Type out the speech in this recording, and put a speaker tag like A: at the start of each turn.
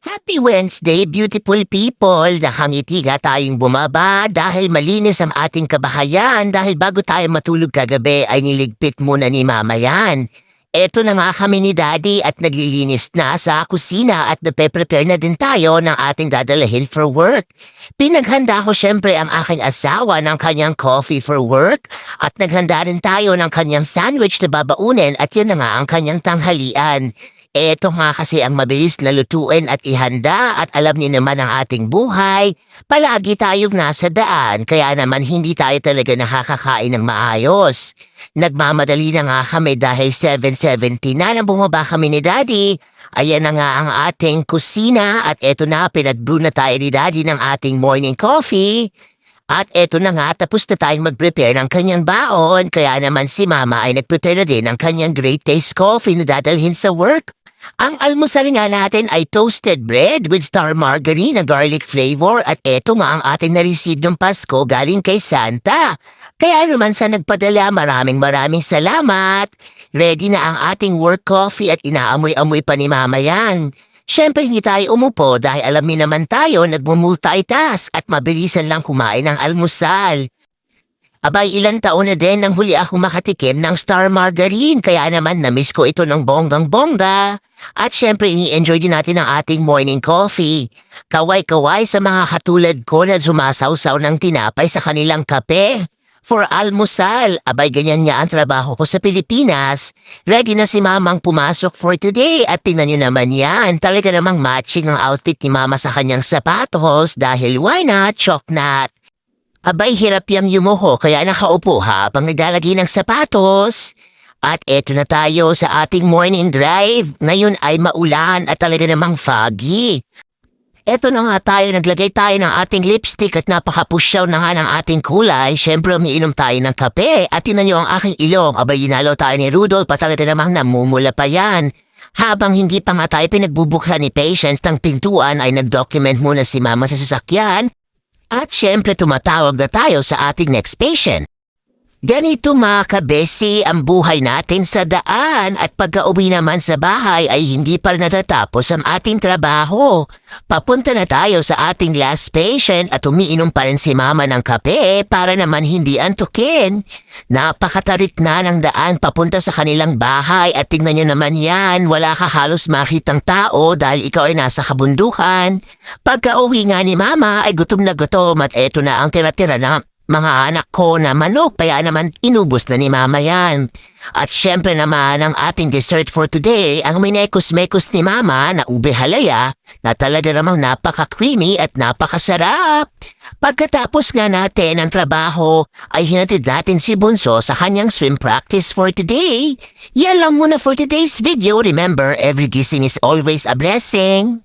A: Happy Wednesday, beautiful people! Nakangitiga tayong bumaba dahil malinis ang ating kabahayan dahil bago tayo matulog kagabi ay niligpit muna ni Mama yan. Eto na nga kami ni Daddy at naglilinis na sa kusina at nape-prepare na din tayo ng ating dadalahin for work. Pinaghanda ko syempre ang aking asawa ng kanyang coffee for work at naghanda rin tayo ng kanyang sandwich na babaunin at yun na nga ang kanyang tanghalian. Eto nga kasi ang mabilis na lutuin at ihanda at alam ni naman ang ating buhay, palagi tayong nasa daan kaya naman hindi tayo talaga nakakakain ng maayos. Nagmamadali na nga kami dahil 7.70 na nang bumaba kami ni Daddy. Ayan na nga ang ating kusina at eto na pinag-brew na tayo ni Daddy ng ating morning coffee. At eto na nga, tapos na tayong mag-prepare ng kanyang baon, kaya naman si Mama ay nag-prepare na din ng kanyang great taste coffee na dadalhin sa work. Ang almusal nga natin ay toasted bread with star margarine na garlic flavor at eto nga ang ating na-receive ng Pasko galing kay Santa. Kaya naman sa nagpadala, maraming maraming salamat. Ready na ang ating work coffee at inaamoy-amoy pa ni Mama yan. Siyempre hindi tayo umupo dahil alam niyo naman tayo nagmumultitask at mabilisan lang kumain ng almusal. Abay, ilang taon na din nang huli ako makatikim ng Star Margarine kaya naman namiss ko ito ng bonggang-bongga. At syempre, ini-enjoy din natin ang ating morning coffee. Kaway-kaway sa mga katulad ko na sumasawsaw ng tinapay sa kanilang kape. For almusal, abay ganyan niya ang trabaho ko sa Pilipinas. Ready na si mamang pumasok for today at tingnan niyo naman yan. Talaga namang matching ang outfit ni mama sa kanyang sapatos dahil why not, choknat? Abay, hirap yang yumuho kaya nakaupo habang naglalagay ng sapatos. At eto na tayo sa ating morning drive. Ngayon ay maulan at talaga namang foggy. Eto na nga tayo, naglagay tayo ng ating lipstick at napakapusyaw na nga ng ating kulay. Siyempre, umiinom tayo ng kape at tinan nyo ang aking ilong. Abay, inalo tayo ni Rudolph at talaga namang namumula pa yan. Habang hindi pa nga tayo pinagbubuksan ni patient ng pintuan ay nag-document muna si mama sa sasakyan. At syempre tumatawag na tayo sa ating next patient. Ganito mga kabesi ang buhay natin sa daan at pagka-uwi naman sa bahay ay hindi pa natatapos ang ating trabaho. Papunta na tayo sa ating last patient at umiinom pa rin si mama ng kape para naman hindi antukin. Napakatarik na ng daan papunta sa kanilang bahay at tingnan nyo naman yan, wala ka halos makitang tao dahil ikaw ay nasa kabundukan. Pagka-uwi nga ni mama ay gutom na gutom at eto na ang tira-tira na mga anak ko na manok, kaya naman inubos na ni mama yan. At syempre naman ang ating dessert for today, ang minekos-mekos ni mama na ube halaya na talaga namang napaka-creamy at napakasarap. Pagkatapos nga natin ang trabaho, ay hinatid natin si Bunso sa kanyang swim practice for today. Yan lang muna for today's video. Remember, every gising is always a blessing.